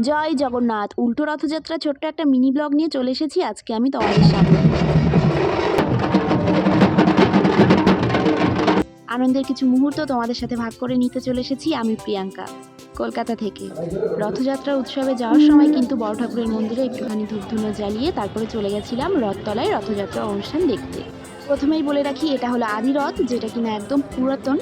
জয় জগন্নাথ, উল্টো রথযাত্রা ছোট্ট একটা মিনি ব্লগ নিয়ে চলে এসেছি। আজকে আমি তোমাদের সামনে। আনন্দের কিছু মুহূর্ত তোমাদের সাথে ভাগ করে নিতে চলে এসেছি আমি প্রিয়াঙ্কা। কলকাতা থেকে। রথযাত্রা উৎসবে যাওয়ার সময় কিন্তু বড় ঠাকুরের মন্দিরে একটুখানি ধূপধুনো জ্বালিয়ে তারপরে চলে গেছিলাম রথতলায় রথযাত্রা অনুষ্ঠান দেখতে। প্রথমেই বলে রাখি, এটা হলো আদি রথ, যেটা কিনা একদম পুরাতন।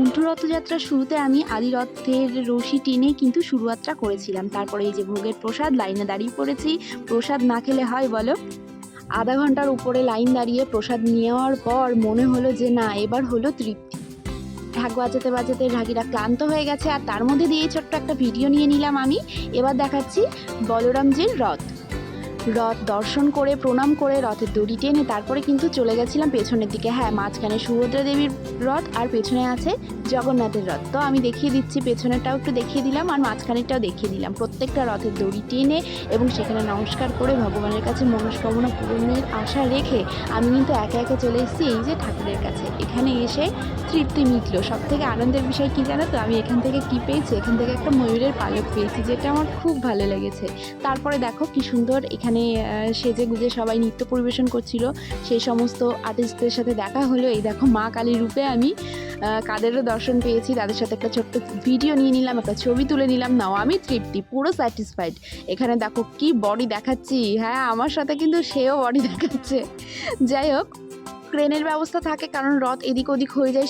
উল্টো রথযাত্রার শুরুতে আমি আদি রথের রশি টেনে কিন্তু শুরুয়াত্রা করেছিলাম। তারপরে এই যে ভোগের প্রসাদ, লাইনে দাঁড়িয়ে পড়েছি। প্রসাদ না খেলে হয় বলো? আধা ঘণ্টার উপরে লাইন দাঁড়িয়ে প্রসাদ নেওয়ার পর মনে হলো যে না, এবার হলো তৃপ্তি। ঢাক বাজাতে বাজাতে ঢাকিরা ক্লান্ত হয়ে গেছে, আর তার মধ্যে দিয়ে ছোট্ট একটা ভিডিও নিয়ে নিলাম আমি। এবার দেখাচ্ছি বলরামজির রথ। রথ দর্শন করে, প্রণাম করে, রথের দড়ি টেনে তারপরে কিন্তু চলে গেছিলাম পেছনের দিকে। হ্যাঁ মাঝখানে সুভদ্রা দেবীর রথ আর পেছনে আছে জগন্নাথের রথ। তো আমি দেখিয়ে দিচ্ছি, পেছনেরটাও একটু দেখিয়ে দিলাম আর মাঝখানেরটাও দেখিয়ে দিলাম। প্রত্যেকটা রথের দড়ি টেনে এবং সেখানে নমস্কার করে ভগবানের কাছে মনস্কামনা পূরণের আশা রেখে আমি কিন্তু একে একে চলে এসেছি এই যে ঠাকুরের কাছে। এখানে এসে তৃপ্তি মিটলো। সব থেকে আনন্দের বিষয় কী জানো তো? আমি এখান থেকে কী পেয়েছি? এখান থেকে একটা ময়ূরের পালক পেয়েছি, যেটা আমার খুব ভালো লেগেছে। তারপরে দেখো কি সুন্দর এখানে আহ, সেজে গুজে সবাই নৃত্য পরিবেশন করছিল। সেই সমস্ত আর্টিস্টদের সাথে দেখা হলো। এই দেখো মা কালী রূপে আমি কাদেরও দর্শন পেয়েছি। তাদের সাথে একটা ছোট্ট ভিডিও নিয়ে নিলাম একটা ছবি তুলে নিলাম। নাও আমি তৃপ্তি পুরো স্যাটিসফাইড এখানে দেখো কি বডি দেখাচ্ছি। হ্যাঁ আমার সাথে কিন্তু সেও বডি দেখাচ্ছে। যাই হোক ক্রেনের ব্যবস্থা থাকে কারণ রথ এদিক ওদিক হয়ে যায়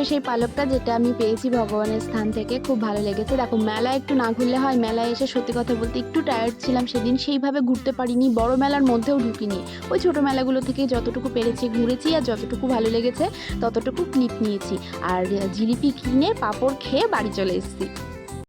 এই যে সেই পালকটা যেটা আমি পেয়েছি ভগবানের স্থান থেকে, খুব ভালো লেগেছে। দেখো মেলা একটু না ঘুরলে হয়, মেলায় এসে সত্যি কথা বলতে একটু টায়ার্ড ছিলাম সেদিন, সেইভাবে ঘুরতে পারিনি, বড় মেলার মধ্যেও ঢুকিনি। ওই ছোটো মেলাগুলো থেকে যতটুকু পেরেছি ঘুরেছি আর যতটুকু ভালো লেগেছে, ততটুকু ক্লিপ নিয়েছি। আর জিলিপি কিনে পাঁপড় খেয়ে বাড়ি চলে এসেছি।